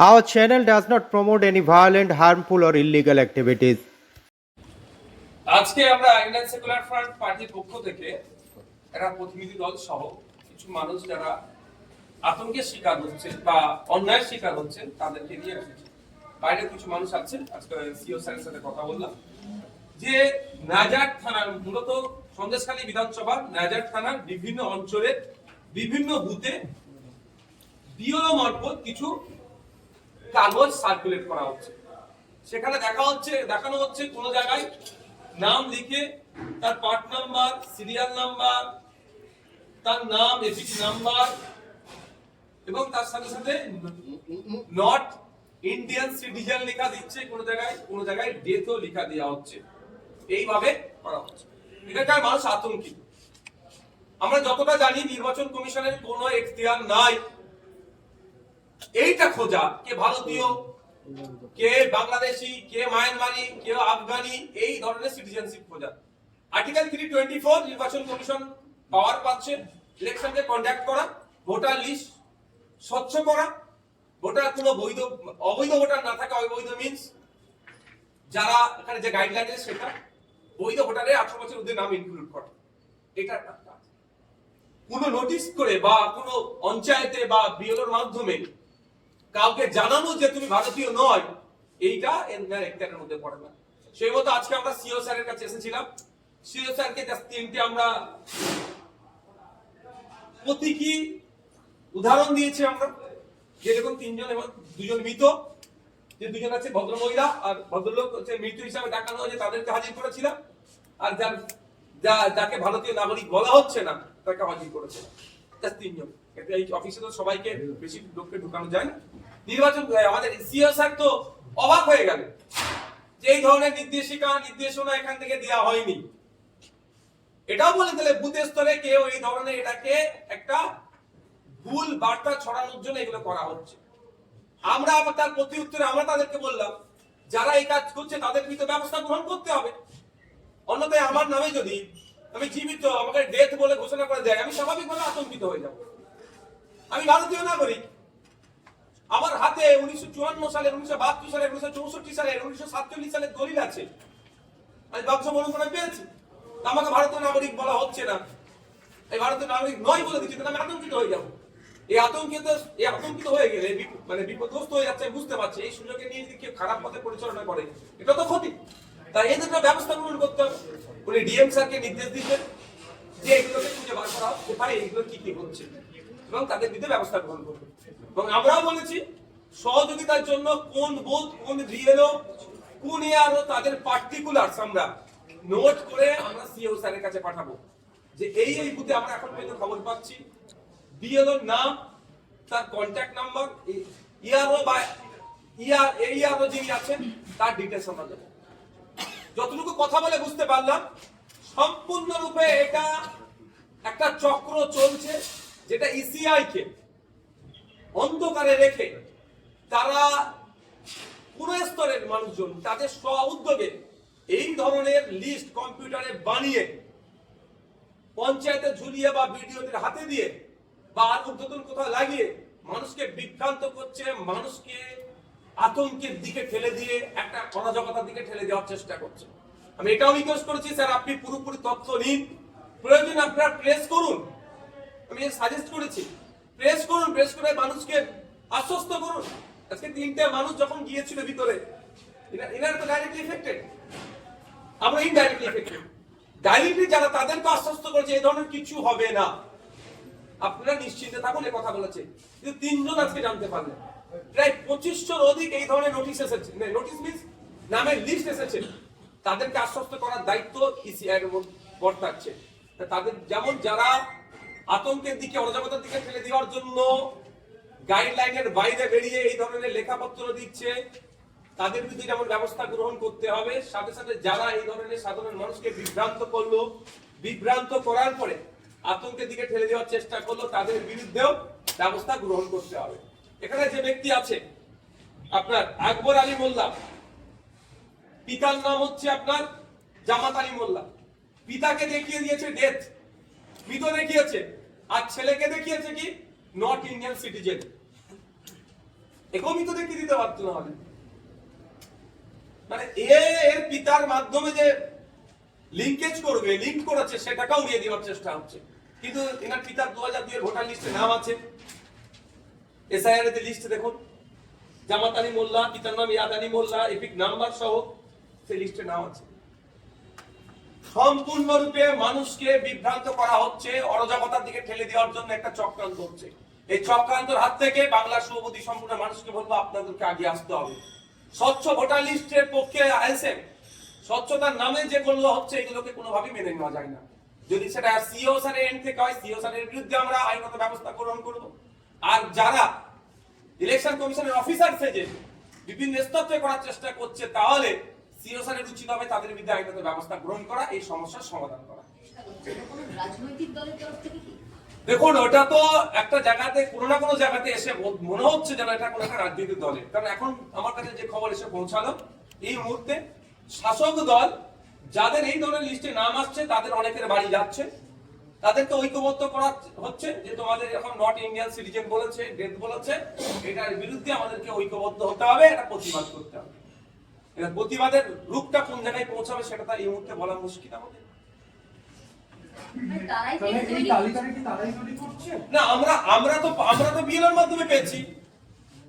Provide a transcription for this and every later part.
Our channel does not promote any violent, harmful, or illegal activities. আজকে আমরা secular front পার্টির পক্ষ থেকে একটা প্রতিনিধি দল সহ কিছু মানুষ যারা আতঙ্কের শিকার বা অন্যায়ের শিকার তাদেরকে নিয়ে বাইরে কিছু মানুষ আছেন আজকে সিও স্যারের সাথে কথা বললাম যে নাজার থানার মূলত সন্দেশখালী বিধানসভা নাজার থানার বিভিন্ন অঞ্চলে বিভিন্ন বুথে বিওলো মারফত কিছু কাগজ সার্কুলেট করা হচ্ছে। সেখানে দেখা হচ্ছে, দেখানো হচ্ছে কোন জায়গায় নাম লিখে তার পার্ট নাম্বার সিরিয়াল নাম্বার তার নাম এপিক নাম্বার এবং তার সাথে সাথে নট ইন্ডিয়ান সিটিজেন লেখা দিচ্ছে, কোন জায়গায় কোন জায়গায় ডেথও লেখা দেওয়া হচ্ছে। এইভাবে করা হচ্ছে। এটাকার মানুষ আতঙ্কিত। আমরা যতটা জানি, নির্বাচন কমিশনের কোনো এখতিয়ার নাই। এইটা খোঁজা, কে ভারতীয়, কে বাংলাদেশি, কে মায়ানমারি, কে আফগানি, এই ধরনের সিটিজেনশিপ খোঁজা। আর্টিকেল থ্রি টোয়েন্টি ফোর নির্বাচন কমিশন পাওয়ার পাচ্ছে ইলেকশনকে কন্ডাক্ট করা ভোটার লিস্ট স্বচ্ছ করা। ভোটার কোনো বৈধ, অবৈধ ভোটার না থাকা অবৈধ মিনস যারা এখানে যে গাইডলাইন আছে সেটা বৈধ ভোটারে আঠারো বছর ওদের নাম ইনক্লুড করা। এটা। কোনো নোটিশ করে বা কোনো পঞ্চায়েতে বা বিএলওর মাধ্যমে কাউকে জানানো যে তুমি ভারতীয় নয়, এইটা এর একটার মধ্যে পড়ে না। সেই মতো আজকে আমরা সিও স্যারের কাছে এসেছিলাম। সিও স্যারকে তিনটে আমরা প্রতীকী উদাহরণ দিয়েছি আমরা যেরকম তিনজন এবং দুজন মৃত, যে দুজন আছে ভদ্র মহিলা আর ভদ্রলোক হচ্ছে মৃত্যু হিসাবে দেখানো হয়েছে তাদেরকে হাজির করেছিলাম আর যার, যা, যাকে ভারতীয় নাগরিক বলা হচ্ছে না তাকে হাজির করেছে তিনজন। এই অফিসে তো সবাইকে বেশি লোককে ঢুকানো যায় না। নির্বাচন আমাদের সিও স্যার তো অবাক হয়ে গেল যে এই ধরনের নির্দেশিকা, নির্দেশনা এখান থেকে দেওয়া হয়নি। এটাও বলে দিলে বুথ স্তরে কেউ এই ধরনের এটাকে একটা ভুল বার্তা ছড়ানোর জন্য এগুলো করা হচ্ছে। আমরা আবার তার প্রতি উত্তরে আমরা তাদেরকে বললাম, যারা এই কাজ করছে তাদের বিরুদ্ধে ব্যবস্থা গ্রহণ করতে হবে। অন্যথায় আমার নামে যদি আমি জীবিত, আমাকে ডেথ বলে ঘোষণা করে দেয়, আমি স্বাভাবিকভাবে আতঙ্কিত হয়ে যাব। আমি ভারতীয় নাগরিক আমার হাতে উনিশশো চুয়ান্ন সালে উনিশশো বাহাত্তর সালে উনিশশো চৌষট্টি সালে উনিশশো সাতচল্লিশ সালের দলিল আছে। ব্যবসা পেয়েছি? আমাকে ভারতীয় নাগরিক বলা হচ্ছে না। এই ভারতীয় নাগরিক নয় বলে আমি আতঙ্কিত হয়ে যাব। এই আতঙ্কিত এই আতঙ্কিত হয়ে গেলে মানে বিপদগ্রস্ত হয়ে যাচ্ছে বুঝতে পারছি। এই সুযোগে নিয়ে কেউ খারাপ পথে পরিচালনা করে, এটা তো ক্ষতি। তাই এদের ব্যবস্থা গ্রহণ করতে হবে। উনি ডিএম স্যারকে নির্দেশ দিচ্ছেন যে এগুলোকে খুঁজে বার করা হোক, কোথায় এগুলো কি কি হচ্ছে, এবং তাদের বিরুদ্ধে ব্যবস্থা গ্রহণ করবে এবং আমরাও বলেছি, সহযোগিতার জন্য কোন বুথ কোন ভিএলও কোন ইয়ারও তাদের পার্টিকুলারস আমরা নোট করে আমরা সিও স্যারের কাছে পাঠাবো। যে এই এই বুথে আমরা এখন পর্যন্ত খবর পাচ্ছি। বিএলওর নাম, তার কন্ট্যাক্ট নাম্বার ইয়ারও বা ইয়ার ইয়ারও যিনি আছেন, তার ডিটেলস আমরা দেবো। যতটুকু কথা বলে বুঝতে পারলাম, সম্পূর্ণরূপে এটা একটা চক্র চলছে, যেটা ইসিআই কে অন্ধকারে রেখে তারা পুরো স্তরের মানুষজন, তাদের স্ব উদ্যোগে এই ধরনের লিস্ট কম্পিউটারে বানিয়ে পঞ্চায়েতে ঝুলিয়ে বা বিডিওদের হাতে দিয়ে বা আর ঊর্ধ্বতন কোথাও লাগিয়ে মানুষকে বিভ্রান্ত করছে, মানুষকে আতঙ্কের দিকে ঠেলে দিয়ে একটা অরাজকতার দিকে ঠেলে দেওয়ার চেষ্টা করছে। আমি এটাও রিকোয়েস্ট করেছি, স্যার, আপনি পুরোপুরি তথ্য নিন। প্রয়োজন আপনারা প্রেস করুন। আমি সাজেস্ট করেছি প্রেস করুন, প্রেস করে মানুষকে আশ্বস্ত করুন। আজকে তিনটে মানুষ যখন গিয়েছিল ভিতরে এনারা তো ডাইরেক্টলি এফেক্টেড আমরা ইনডাইরেক্টলি এফেক্টেড ডাইরেক্টলি যারা তাদেরকে আশ্বস্ত করেছে এই ধরনের কিছু হবে না। আপনারা নিশ্চিন্তে থাকুন, এ কথা বলেছে। কিন্তু তিনজন আজকে জানতে পারলেন। প্রায় পঁচিশশোর অধিক এই ধরনের নোটিশ এসেছে। নোটিশ মিন্স নামের লিস্ট এসেছে। তাদেরকে আশ্বস্ত করার দায়িত্ব ইসিআই এর বর্তাচ্ছে। তা তাদের যেমন যারা আতঙ্কের দিকে, অরাজকতার দিকে ঠেলে দেওয়ার জন্য গাইডলাইনের বাইরে বেরিয়ে এই ধরনের লেখাপত্র দিচ্ছে। তাদের বিরুদ্ধে যেমন ব্যবস্থা গ্রহণ করতে হবে, সাথে সাথে যারা এই ধরনের সাধারণ মানুষকে বিভ্রান্ত করল, বিভ্রান্ত করার পরে আতঙ্কের দিকে ঠেলে দেওয়ার চেষ্টা করল, তাদের বিরুদ্ধেও ব্যবস্থা গ্রহণ করতে হবে। এখানে যে ব্যক্তি আছে, আপনার আকবর আলী মোল্লা। পিতার নাম হচ্ছে আপনার জামাত আলী মোল্লা। পিতাকে দেখিয়ে দিয়েছে ডেথ মৃত দেখিয়েছে। আর ছেলেকে দেখিয়েছে কি? নট ইন্ডিয়ান সিটিজেন একেও মৃত দেখিয়ে দিতে পারতো না হলে মানে এ এর পিতার মাধ্যমে যে লিঙ্কেজ করবে লিঙ্ক করেছে সেটাকেও উড়িয়ে দেওয়ার চেষ্টা হচ্ছে। কিন্তু এনার পিতার দু হাজার দুই ভোটার লিস্টে নাম আছে। এসআইআর এর লিস্ট দেখুন। জামাত আলী মোল্লা, পিতার নাম ইয়াদ আলী মোল্লা, এপিক নাম্বার সহ সেই লিস্টে নাম আছে। সম্পূর্ণরূপে মানুষকে বিভ্রান্ত করা হচ্ছে, অরাজকতার দিকে ঠেলে দেওয়ার জন্য একটা চক্রান্ত হচ্ছে। এই চক্রান্তর হাত থেকে বাংলার শুভবুদ্ধি সম্পূর্ণ মানুষকে বলব, আপনাদেরকে আগে আসতে হবে। স্বচ্ছ ভোটার লিস্টের পক্ষে আইএসএম স্বচ্ছতার নামে যেগুলো হচ্ছে, এগুলোকে কোনোভাবেই মেনে নেওয়া যায় না। যদি সেটা সিও স্যারের এন্ড থেকে হয়, সিও স্যারের বিরুদ্ধে আমরা আইনত ব্যবস্থা গ্রহণ করব। আর যারা ইলেকশন কমিশনের অফিসার সেজে বিভিন্ন স্তরে করার চেষ্টা করছে, তাহলে সিও স্যারের উচিত হবে, তাদের বিরুদ্ধে আইনত ব্যবস্থা গ্রহণ করা, এই সমস্যার সমাধান করা। রাজনৈতিক দলের তরফ থেকে কি দেখুন, ওটা তো একটা জায়গাতে, কোনো না কোনো জায়গাতে এসে মনে হচ্ছে যেন এটা কোনো একটা রাজনৈতিক দলে। কারণ এখন আমার কাছে যে খবর এসে পৌঁছালো, এই মুহূর্তে শাসক দল, যাদের এই ধরনের লিস্টে নাম আসছে, তাদের অনেকের বাড়ি যাচ্ছে। তাদেরকে ঐক্যবদ্ধ করা হচ্ছে যে তোমাদের এখন নট ইন্ডিয়ান সিটিজেন বলেছে ডেথ বলেছে, এটার বিরুদ্ধে আমাদেরকে ঐক্যবদ্ধ হতে হবে, এটা প্রতিবাদ করতে হবে। এটা প্রতিবাদের রূপটা কোন জায়গায় পৌঁছাবে সেটা তো এই মুহূর্তে বলা মুশকিল আমাদের। তৈরি তৈরি না আমরা আমরা তো আমরা তো বিএলওর মাধ্যমে পেয়েছি।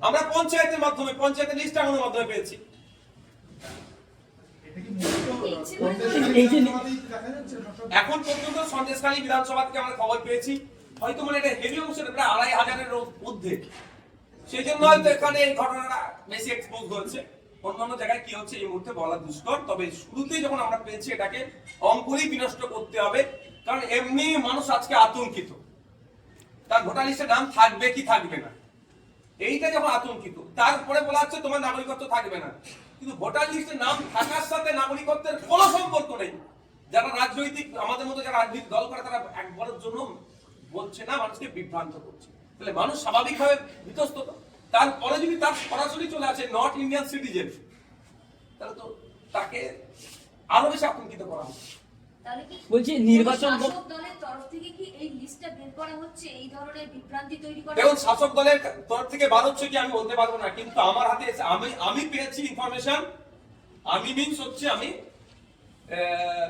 আমরা পঞ্চায়েতের মাধ্যমে পঞ্চায়েতের লিস্ট আনানোর মাধ্যমে পেয়েছি। এখন পর্যন্ত সন্দেশখালী বিধানসভা থেকে আমরা খবর পেয়েছি। হয়তো মানে এটা হেভি অংশের প্রায় আড়াই হাজারের মধ্যে সেই জন্য হয়তো এখানে এই ঘটনাটা বেশি এক্সপোজ হচ্ছে অন্যান্য জায়গায় কি হচ্ছে এই মুহূর্তে বলা দুষ্কর, তবে শুরুতেই যখন আমরা পেয়েছি এটাকে, অঙ্কুরই বিনষ্ট করতে হবে, কারণ এমনি মানুষ আজকে আতঙ্কিত। তার ভোটার লিস্টে নাম থাকবে কি থাকবে না? এইটা যখন আতঙ্কিত, তারপরে বলা হচ্ছে তোমার নাগরিকত্ব থাকবে না। কিন্তু ভোটার লিস্টে নাম থাকার সাথে নাগরিকত্বের কোনো সম্পর্ক নেই। যারা রাজনৈতিক, আমাদের মতো যারা রাজনৈতিক দল করে, তারা একবারের জন্য বলছে না, মানুষকে বিভ্রান্ত করছে। তাহলে মানুষ স্বাভাবিকভাবে বিতস্তত তারপরে যদি তার সরাসরি চলে আসে নট ইন্ডিয়ান সিটিজেন তাহলে তো তাকে আরও বেশি আতঙ্কিত করা হচ্ছে। তাহলে কি বলছি নির্বাচন কোনো কম- শাসক দলের তরফ থেকে কি এই লিস্টটা বের করা হচ্ছে? এই ধরনের বিভ্রান্তি তৈরি করা দেখুন শাসক দলের তরফ থেকে বার হচ্ছে কি আমি বলতে পারব না কিন্তু আমার হাতে আমি আমি পেয়েছি ইনফরমেশন আমি মিনস হচ্ছে আমি আহ,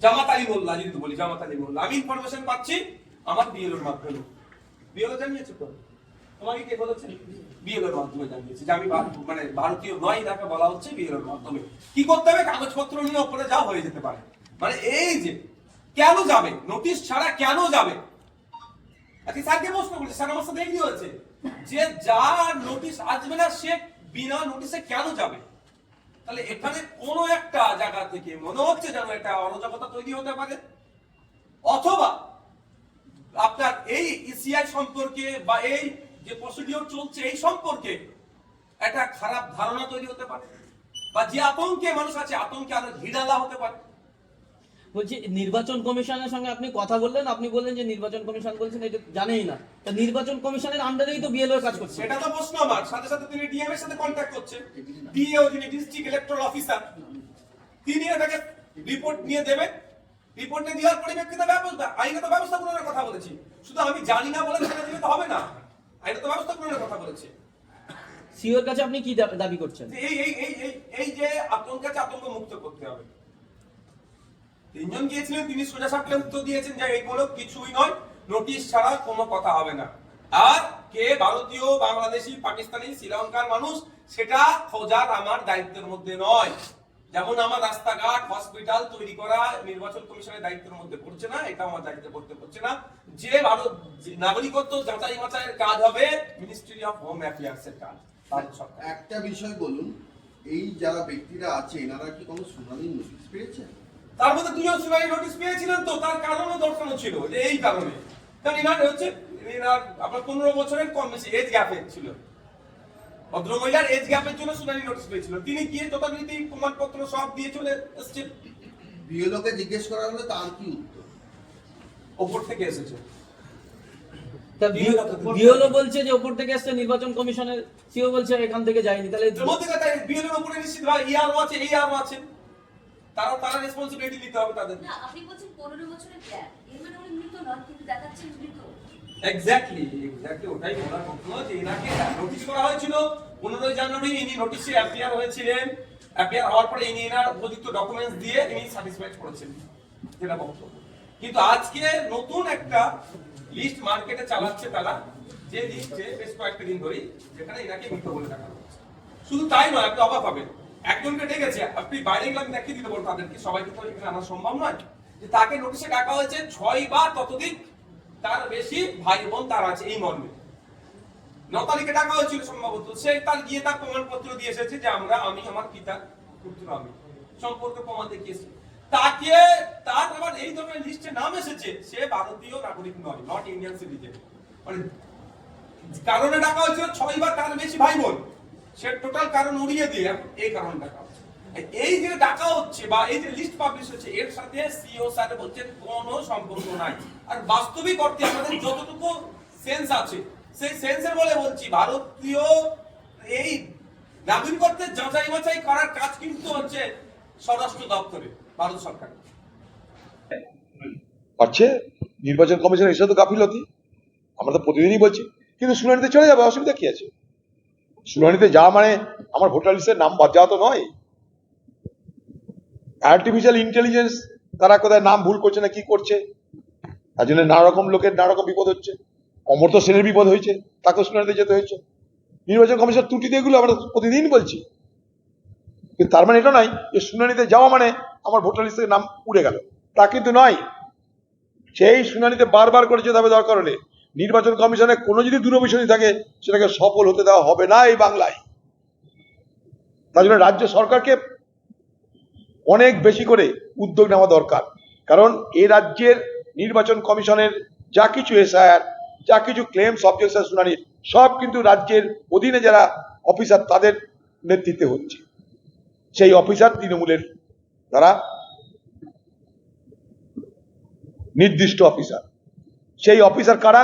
জামাত আলী মোল্লা যদি বলি জামাত আলী মোল্লা। আমি ইনফরমেশন পাচ্ছি আমার বিএলওর মাধ্যমে। বিএলও জানিয়েছে তো? তোমাকে কে বলেছে? বিএলওর মাধ্যমে জানিয়েছে যে আমি মানে ভারতীয় নয় তাকে বলা হচ্ছে বিএলওর মাধ্যমে। কি করতে হবে? কাগজপত্র নিয়ে ওপরে যা হয়ে যেতে পারে। মানে এই যে, কেন যাবে? নোটিশ ছাড়া কেন যাবে? আজকে স্যারকে প্রশ্ন করছি স্যার আমার সাথে এগ্রি হয়েছে যে যার নোটিশ আসবে না, সে বিনা নোটিশে কেন যাবে? তাহলে এখানে কোনো একটা জায়গা থেকে মনে হচ্ছে যেন একটা অরাজকতা তৈরি হতে পারে। অথবা আপনার এই ইসিআই সম্পর্কে বা এই যে প্রসিডিওর চলছে এই সম্পর্কে একটা খারাপ ধারণা তৈরি হতে পারে বা যে আতঙ্কে মানুষ আছে আতঙ্কে আরও ঘিরালা হতে পারে। বলছি নির্বাচন কমিশনের সঙ্গে আপনি কথা বললেন আপনি বললেন যে নির্বাচন কমিশন বলছেন এটা জানেই না। তা নির্বাচন কমিশনের আন্ডারেই তো বিএলও কাজ করছে। সেটা তো প্রশ্ন আমার। সাথে সাথে তিনি ডিএম এর সাথে কন্ট্যাক্ট করছে ডিএও যিনি ডিস্ট্রিক্ট ইলেকট্রাল অফিসার তিনি এটাকে রিপোর্ট নিয়ে দেবেন। রিপোর্ট নিয়ে দেওয়ার পরিপ্রেক্ষিতে ব্যবস্থা আইনগত ব্যবস্থা গ্রহণের কথা বলেছি। শুধু আমি জানি না বলে সেটা দিলে তো হবে না। কথা বলেছি। সিওর কাছে আপনি কি দাবি করছেন? এই এই এই এই এই যে আতঙ্ক আছে আতঙ্ক মুক্ত করতে হবে। তিনজন গিয়েছিলেন তিনি সোজা উত্তর দিয়েছেন যে কিছুই নয়। নোটিশ ছাড়া কোনো কথা হবে না। আর কে ভারতীয় বাংলাদেশি পাকিস্তানি শ্রীলঙ্কার মানুষ সেটা খোঁজার আমার দায়িত্বের মধ্যে নয়। যেমন আমার রাস্তাঘাট হসপিটাল তৈরি করা নির্বাচন কমিশনের দায়িত্বের মধ্যে পড়ছে না এটা আমার দায়িত্বে পড়তে পড়ছে না। যে ভারত নাগরিকত্ব যাচাই বাছাইয়ের কাজ হবে মিনিস্ট্রি অফ হোম অ্যাফেয়ার্স এর কাজ একটা বিষয় বলুন এই যারা ব্যক্তিরা আছে এনারা কি কোনো শুনানির নোটিশ পেয়েছেন? তার মধ্যে দুজন শুনানি নোটিশ পেয়েছিলেন তো তার কারণও দর্শানো ছিল যে এই কারণে। কারণ এনার হচ্ছে এনার আপনার পনেরো বছরের কম বেশি এজ গ্যাপের ছিল। ভদ্রমহিলার এজ গ্যাপের জন্য শুনানি নোটিশ পেয়েছিল। তিনি গিয়ে যথারীতি প্রমাণপত্র সব দিয়ে চলে এসছেন। বিএলওকে জিজ্ঞেস করা হলে তার কি উত্তর? ওপর থেকে এসেছে। তা বিএলও বিএলও বলছে যে ওপর থেকে এসছে নির্বাচন কমিশনের সিও বলছে এখান থেকে যায়নি। তাহলে বিএলের উপরে নিশ্চিত ভাই ইয়ারও আছে এই আরও আছে। তারা তারা রেসপন্সিবিলিটি নিতে হবে তাদের। না আপনি বলছেন পনেরো বছরের গ্যাপ এর মানে উনি মৃত নন কিন্তু দেখাচ্ছেন মৃত। এক্স্যাক্টলি এক্স্যাক্টলি ওটাই বলার কথা যে এনাকে নোটিশ করা হয়েছিল। পনেরোই জানুয়ারি ইনি নোটিশে অ্যাপিয়ার হয়েছিলেন। অ্যাপিয়ার হওয়ার পরে ইনি এনার উপযুক্ত ডকুমেন্টস দিয়ে ইনি স্যাটিসফাইড করেছেন যেটা বক্তব্য। কিন্তু আজকে নতুন একটা লিস্ট মার্কেটে চালাচ্ছে তারা, যে লিস্টে বেশ কয়েকটা দিন ধরেই যেখানে এনাকে মৃত বলে দেখা হচ্ছে। শুধু তাই নয়, আপনি অবাক হবেন। একজনকে ডেকেছে, আপনি বাইরে গেলে আমি দেখিয়ে দিতে পারব তাদেরকে, সবাইকে তো এখানে আনা সম্ভব নয়? যে তাকে নোটিশে ডাকা হয়েছে ছয় বা ততোধিক তার বেশি ভাই বোন তার আছে এই মর্মে। ন তারিখে ডাকা হয়েছিল সম্ভবত। সে তার গিয়ে তার প্রমাণপত্র দিয়ে এসেছে যে আমরা, আমি, আমার পিতা, পুত্র, আমি। সম্পর্কে প্রমাণ দেখিয়েছি। তাকে, তার আবার এই ধরনের লিস্টে নাম এসেছে, সে ভারতীয় নাগরিক নয় নট ইন্ডিয়ান সিটিজেন মানে কারণে ডাকা হয়েছিল ছয় বা তার বেশি ভাই বোন। সে টোটাল কারণ উড়িয়ে দিয়ে এই কারণে ডাকা হচ্ছে এই যে ডাকা হচ্ছে বা এই যে লিস্ট পাবলিশ হচ্ছে, এর সাথে সিও স্যার বলছেন কোনো সম্পর্ক নাই। আর বাস্তবিক অর্থে আমাদের যতটুকু সেন্স আছে, সেই সেন্সের বলে বলছি ভারতীয় এই নাগরিকত্বের যাচাই বাছাই করার কাজ কিন্তু হচ্ছে স্বরাষ্ট্র দপ্তরে ভারত সরকার পাচ্ছে নির্বাচন কমিশন এসে তো গাফিলতি। আমরা তো প্রতিদিনই বলছি, কিন্তু শুনানিতে চলে যাবে, অসুবিধা কি আছে? শুনানিতে যাওয়া মানে আমার ভোটার লিস্টের নাম বাদ যাওয়া তো নয়। আর্টিফিশিয়াল ইন্টেলিজেন্স তারা কোথায় নাম ভুল করছে না কি করছে? তার জন্য নানা রকম লোকের নানা রকম বিপদ হচ্ছে। অমর্ত সেনের বিপদ হয়েছে, তাকেও শুনানিতে যেতে হয়েছে। নির্বাচন কমিশন ত্রুটি এগুলো আমরা প্রতিদিন বলছি। কিন্তু তার মানে এটা নয় যে শুনানিতে যাওয়া মানে আমার ভোটার লিস্ট থেকে নাম উড়ে গেল। তা কিন্তু নয়। সেই শুনানিতে বারবার করে যেতে হবে দরকার হলে নির্বাচন কমিশনে কোনো যদি দূরভিসন্ধি থাকে, সেটাকে সফল হতে দেওয়া হবে না এই বাংলায়। তার জন্য রাজ্য সরকারকে অনেক বেশি করে উদ্যোগ নেওয়া দরকার। কারণ এ রাজ্যের নির্বাচন কমিশনের যা কিছু এসআইআর, যা কিছু ক্লেমস অবজেকশন শুনানি, সব কিন্তু রাজ্যের অধীনে যারা অফিসার তাদের নেতৃত্বে হচ্ছে। সেই অফিসার তৃণমূলের দ্বারা নির্দিষ্ট অফিসার সেই অফিসার কারা?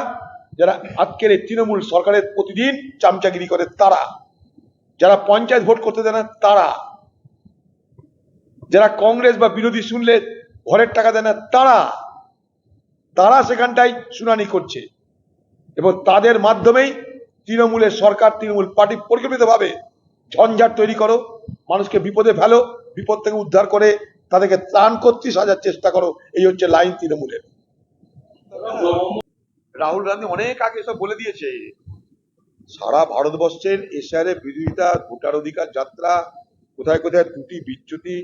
যারা আজকের এই তৃণমূল সরকারের প্রতিদিন চামচাগিরি করে তারা। যারা পঞ্চায়েত ভোট করতে দেয় না, তারা। যারা কংগ্রেস বা বিরোধী শুনলে ঘরের টাকা দেয় না, তারা। তারা সেখানটায় শুনানি করছে এবং তাদের মাধ্যমেই তৃণমূলের সরকার তৃণমূল পার্টি পরিকল্পিতভাবে ঝঞ্ঝাট তৈরি করো মানুষকে বিপদে ফেলো বিপদ থেকে উদ্ধার করে তাদেরকে ত্রাণ করতে সাজার চেষ্টা করো এই হচ্ছে লাইন তৃণমূলের। রাহুল গান্ধী অনেক আগে সব বলে দিয়েছে। সারা ভারতবর্ষের এশিয়ারে বিরোধিতা ভোটার অধিকার যাত্রা কোথায় কোথায় ত্রুটি বিচ্যুতি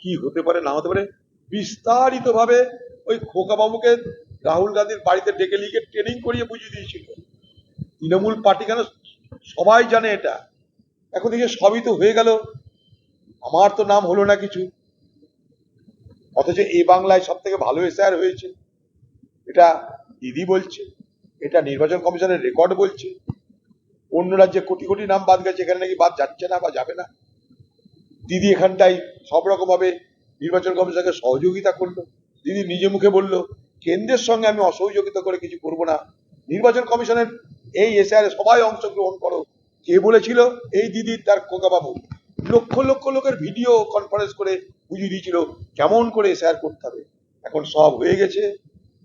কি হতে পারে না হতে পারে বিস্তারিত ভাবে ওই খোকা বাবুকে রাহুল গান্ধীর বাড়িতে ডেকে লিখে ট্রেনিং করিয়ে বুঝিয়ে দিয়েছিল। তৃণমূল পার্টি কেন সবাই জানে এটা। এখন দেখে সবই তো হয়ে গেল। আমার তো নাম হলো না কিছু। অথচ এই বাংলায় সব থেকে ভালো এসআর হয়েছে। এটা দিদি বলছে, এটা নির্বাচন কমিশনের রেকর্ড বলছে। অন্য রাজ্যে কোটি কোটি নাম বাদ গেছে, এখানে নাকি বাদ যাচ্ছে না বা যাবে না। দিদি এখানটাই সব রকম ভাবে নির্বাচন কমিশনকে সহযোগিতা করল। দিদি নিজে মুখে বলল কেন্দ্রের সঙ্গে আমি অসহযোগিতা করে কিছু করব না। নির্বাচন কমিশনের এই এসআর সবাই অংশগ্রহণ করো। কে বলেছিল? এই দিদি, তার খোকাবাবু। লক্ষ লক্ষ লোকের ভিডিও কনফারেন্স করে বুঝিয়ে দিয়েছিল কেমন করে এসআর করতে হবে। এখন সব হয়ে গেছে।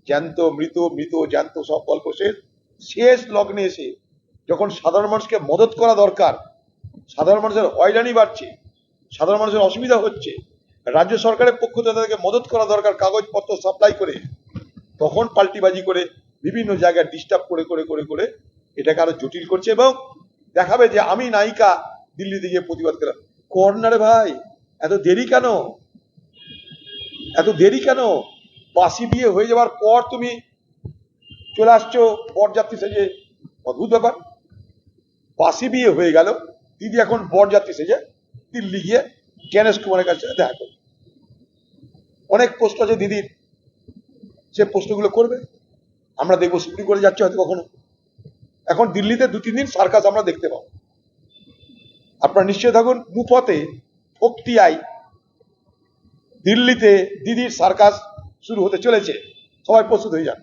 জ্যান্ত, মৃত মৃত, জ্যান্ত সব গল্প শেষ। শেষ লগ্নে এসে যখন সাধারণ মানুষকে মদত করা দরকার, সাধারণ মানুষের হয়রানি বাড়ছে, সাধারণ মানুষের অসুবিধা হচ্ছে, রাজ্য সরকারের পক্ষ থেকে তাদেরকে মদত করা দরকার, কাগজপত্র সাপ্লাই করে। তখন পাল্টিবাজি করে বিভিন্ন জায়গায় ডিস্টার্ব করে করে করে করে এটাকে আরও জটিল করছে এবং দেখাবে যে আমি নায়িকা দিল্লিতে গিয়ে প্রতিবাদ করলাম। কর্নারে ভাই, এত দেরি কেন? এত দেরি কেন? বাসি বিয়ে হয়ে যাওয়ার পর তুমি চলে আসছো বরযাত্রী সেজে। অদ্ভুত ব্যাপার। বাসি বিয়ে হয়ে গেল, দিদি এখন বরযাত্রী সেজে দিল্লি গিয়ে জ্ঞানেশ কুমারের কাছে দেখা করবে অনেক প্রশ্ন আছে দিদির। সে প্রশ্নগুলো করবে। আমরা দেখব সুপ্রিম কোর্টে যাচ্ছি হয়তো কখনো। এখন দিল্লিতে দু, তিন দিন সার্কাস আমরা দেখতে পাবো। আপনারা নিশ্চয় থাকুন মুফতে আই। দিল্লিতে দিদির সার্কাস শুরু হতে চলেছে। সবাই প্রস্তুত হয়ে যান।